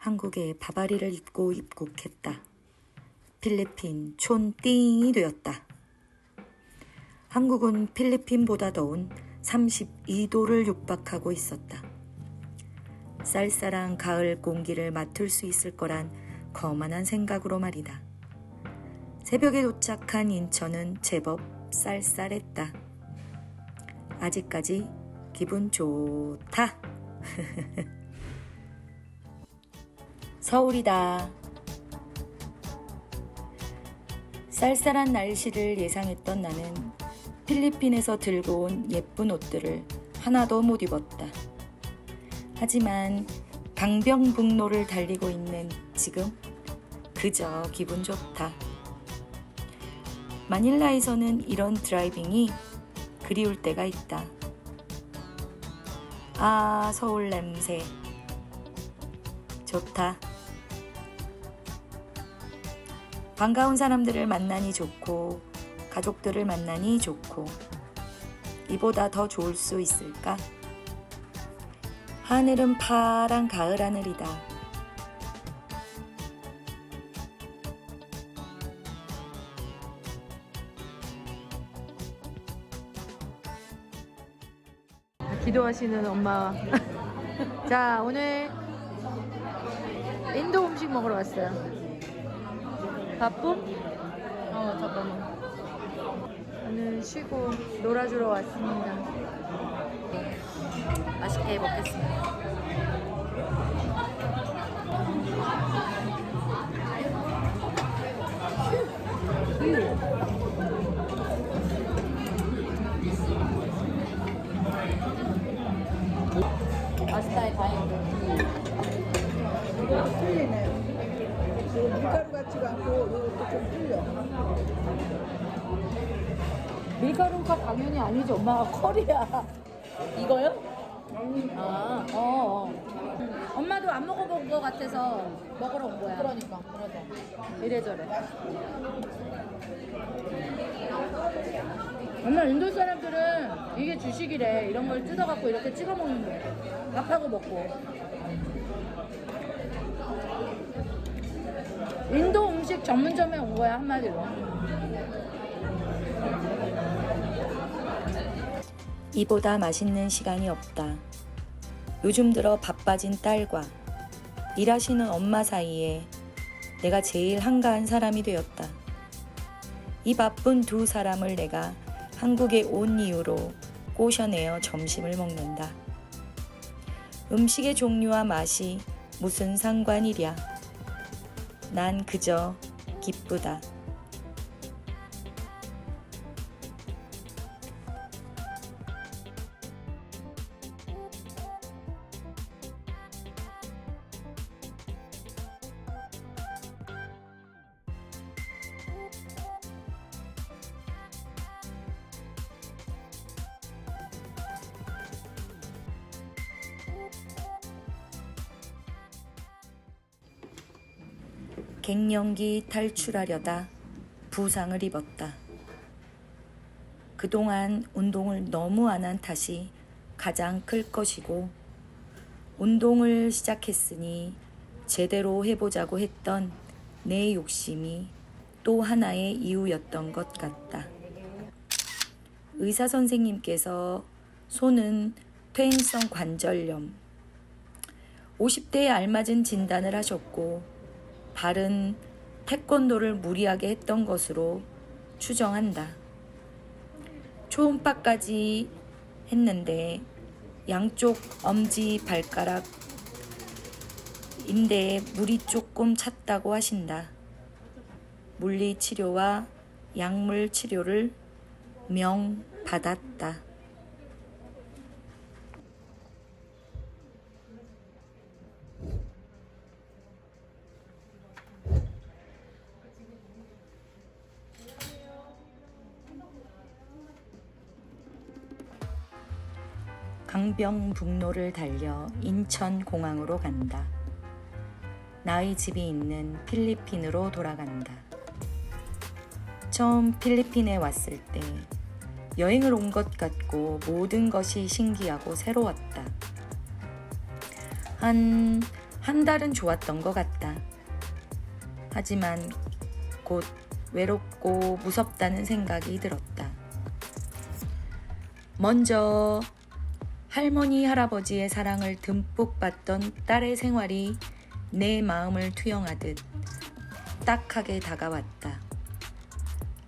한국에 바바리를 입고 입국했다. 필리핀 촌띵이 되었다. 한국은 필리핀보다 더운 32도를 육박하고 있었다. 쌀쌀한 가을 공기를 맡을 수 있을 거란 거만한 생각으로 말이다. 새벽에 도착한 인천은 제법 쌀쌀했다. 아직까지 기분 좋다. 서울이다. 쌀쌀한 날씨를 예상했던 나는 필리핀에서 들고 온 예쁜 옷들을 하나도 못 입었다. 하지만 강병북로를 달리고 있는 지금 그저 기분 좋다. 마닐라에서는 이런 드라이빙이 그리울 때가 있다. 아, 서울 냄새. 좋다. 반가운 사람들을 만나니 좋고, 가족들을 만나니 좋고, 이보다 더 좋을 수 있을까? 하늘은 파란 가을 하늘이다. 기도하시는 엄마. 자, 오늘 인도 음식 먹으러 왔어요. 바쁨? 어, 잠깐만. 오늘 쉬고 놀아주러 왔습니다. 맛있게 먹겠습니다. 밀가루가 당연히 아니죠. 엄마가 컬이야. 이거요? 아, 어, 어. 엄마도 안 먹어본 것 같아서 먹으러 온 거야. 그러니까, 그러자. 이래저래. 엄마 인도 사람들은 이게 주식이래. 이런 걸 뜯어갖고 이렇게 찍어 먹는 거야. 밥하고 먹고. 인도 음식 전문점에 온 거야 한마디로. 이보다 맛있는 시간이 없다. 요즘 들어 바빠진 딸과 일하시는 엄마 사이에 내가 제일 한가한 사람이 되었다. 이 바쁜 두 사람을 내가 한국에 온 이유로 꼬셔내어 점심을 먹는다. 음식의 종류와 맛이 무슨 상관이랴. 난 그저 기쁘다. 갱년기 탈출하려다 부상을 입었다. 그동안 운동을 너무 안 한 탓이 가장 클 것이고, 운동을 시작했으니 제대로 해보자고 했던 내 욕심이 또 하나의 이유였던 것 같다. 의사 선생님께서 손은 퇴행성 관절염, 50대에 알맞은 진단을 하셨고, 발은 태권도를 무리하게 했던 것으로 추정한다. 초음파까지 했는데 양쪽 엄지 발가락 인대에 물이 조금 찼다고 하신다. 물리 치료와 약물 치료를 명 받았다. 강병북로를 달려 인천공항으로 간다. 나의 집이 있는 필리핀으로 돌아간다. 처음 필리핀에 왔을 때 여행을 온 것 같고 모든 것이 신기하고 새로웠다. 한 한 달은 좋았던 것 같다. 하지만 곧 외롭고 무섭다는 생각이 들었다. 먼저 할머니, 할아버지의 사랑을 듬뿍 받던 딸의 생활이 내 마음을 투영하듯 딱하게 다가왔다.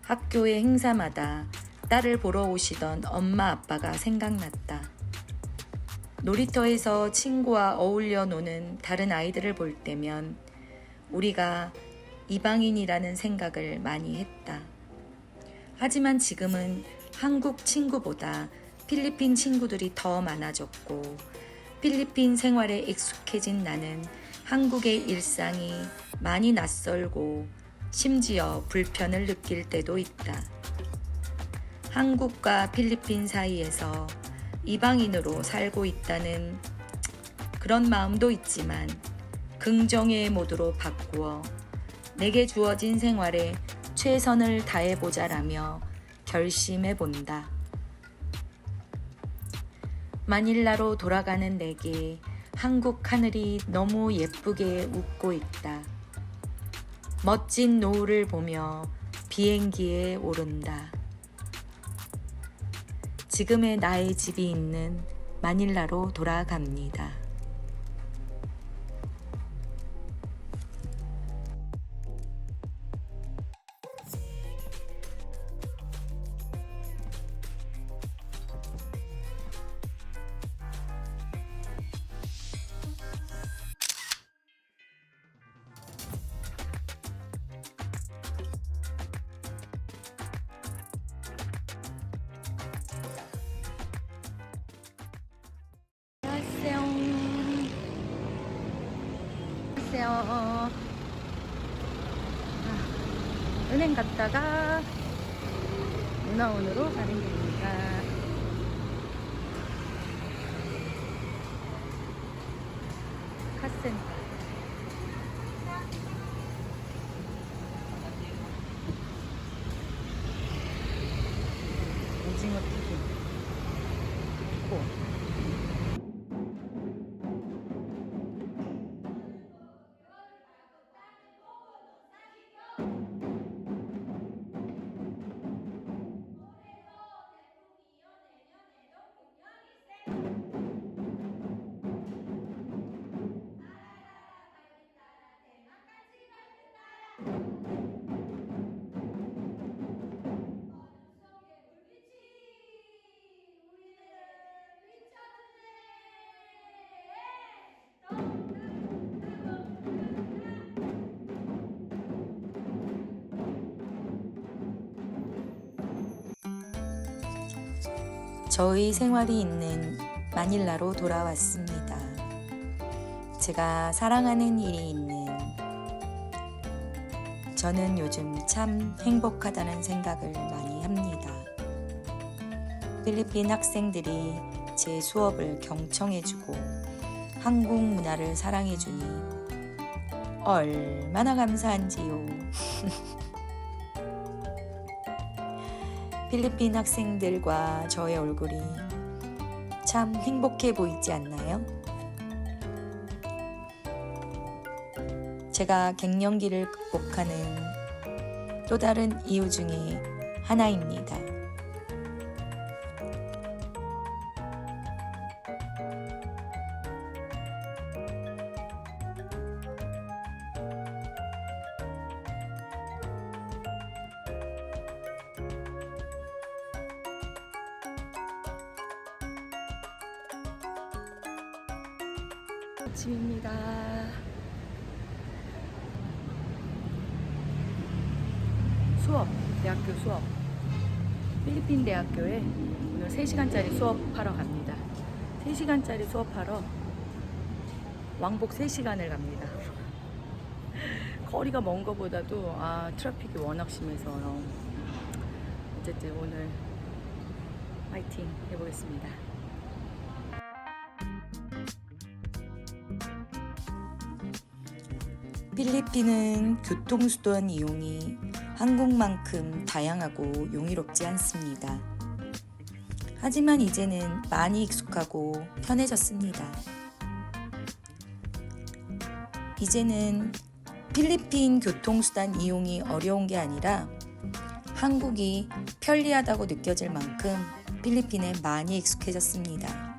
학교의 행사마다 딸을 보러 오시던 엄마 아빠가 생각났다. 놀이터에서 친구와 어울려 노는 다른 아이들을 볼 때면 우리가 이방인이라는 생각을 많이 했다. 하지만 지금은 한국 친구보다 필리핀 친구들이 더 많아졌고 필리핀 생활에 익숙해진 나는 한국의 일상이 많이 낯설고 심지어 불편을 느낄 때도 있다. 한국과 필리핀 사이에서 이방인으로 살고 있다는 그런 마음도 있지만 긍정의 모드로 바꾸어 내게 주어진 생활에 최선을 다해보자라며 결심해 본다. 마닐라로 돌아가는 내게 한국 하늘이 너무 예쁘게 웃고 있다. 멋진 노을을 보며 비행기에 오른다. 지금의 나의 집이 있는 마닐라로 돌아갑니다. 안녕하세요. 아, 은행 갔다가 문화원으로 가는 길입니다. 카센터. 저의 생활이 있는 마닐라로 돌아왔습니다. 제가 사랑하는 일이 있는 저는 요즘 참 행복하다는 생각을 많이 합니다. 필리핀 학생들이 제 수업을 경청해주고 한국 문화를 사랑해주니 얼마나 감사한지요. 필리핀 학생들과 저의 얼굴이 참 행복해 보이지 않나요? 제가 갱년기를 극복하는 또 다른 이유 중에 하나입니다. 아침입니다. 수업, 대학교 수업. 필리핀 대학교에 오늘 3시간짜리 수업하러 갑니다. 3시간짜리 수업하러 왕복 3시간을 갑니다. 거리가 먼 거보다도 아 트래픽이 워낙 심해서 어쨌든 오늘 파이팅 해보겠습니다. 필리핀은 교통수단 이용이 한국만큼 다양하고 용이롭지 않습니다. 하지만 이제는 많이 익숙하고 편해졌습니다. 이제는 필리핀 교통수단 이용이 어려운 게 아니라 한국이 편리하다고 느껴질 만큼 필리핀에 많이 익숙해졌습니다.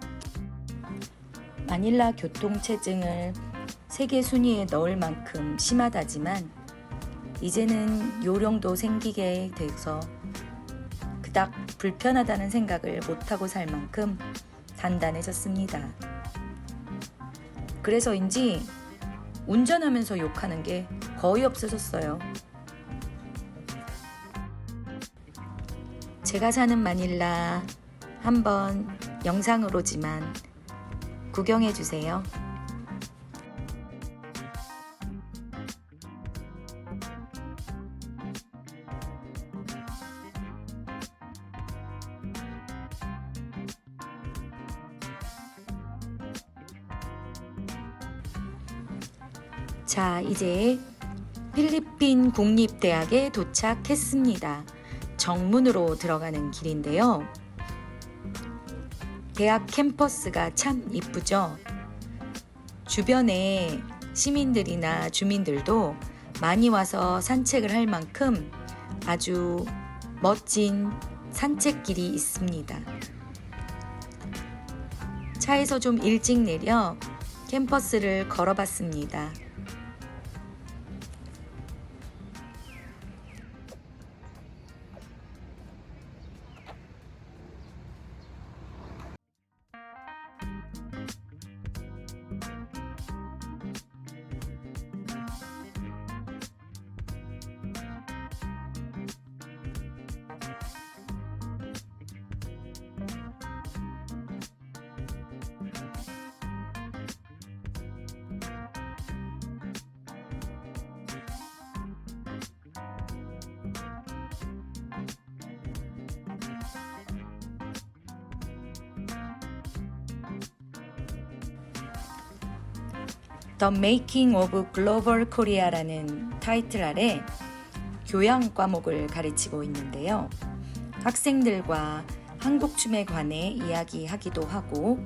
마닐라 교통체증을 세계 순위에 넣을 만큼 심하다지만 이제는 요령도 생기게 돼서 그닥 불편하다는 생각을 못하고 살 만큼 단단해졌습니다. 그래서인지 운전하면서 욕하는 게 거의 없어졌어요. 제가 사는 마닐라 한번 영상으로지만 구경해 주세요. 자, 이제 필리핀 국립대학에 도착했습니다. 정문으로 들어가는 길인데요. 대학 캠퍼스가 참 이쁘죠? 주변에 시민들이나 주민들도 많이 와서 산책을 할 만큼 아주 멋진 산책길이 있습니다. 차에서 좀 일찍 내려 캠퍼스를 걸어봤습니다. The Making of Global Korea라는 타이틀 아래 교양 과목을 가르치고 있는데요. 학생들과 한국 춤에 관해 이야기하기도 하고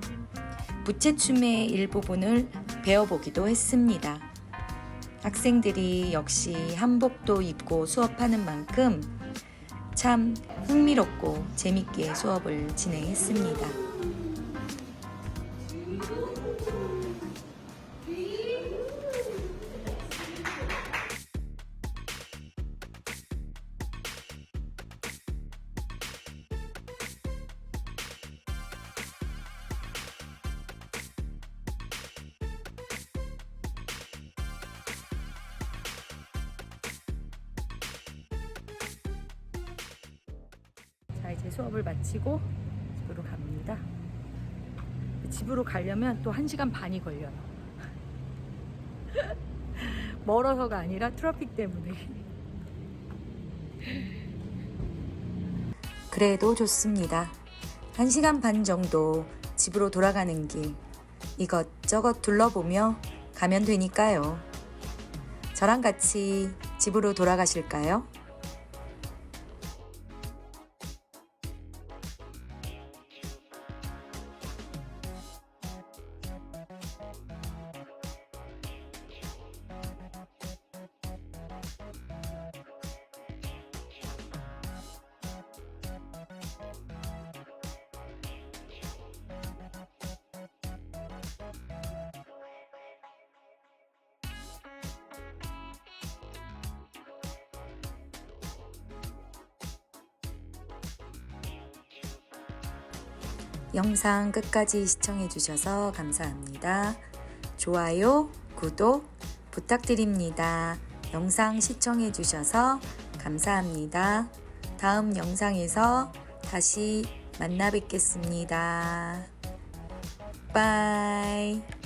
부채춤의 일부분을 배워보기도 했습니다. 학생들이 역시 한복도 입고 수업하는 만큼 참 흥미롭고 재밌게 수업을 진행했습니다. 수업을 마치고 집으로 갑니다. 집으로 가려면 또 1시간 반이 걸려요. 멀어서가 아니라 트래픽 때문에. 그래도 좋습니다. 1시간 반 정도 집으로 돌아가는 길 이것저것 둘러보며 가면 되니까요. 저랑 같이 집으로 돌아가실까요? 영상 끝까지 시청해주셔서 감사합니다. 좋아요, 구독 부탁드립니다. 영상 시청해주셔서 감사합니다. 다음 영상에서 다시 만나 뵙겠습니다. 빠이.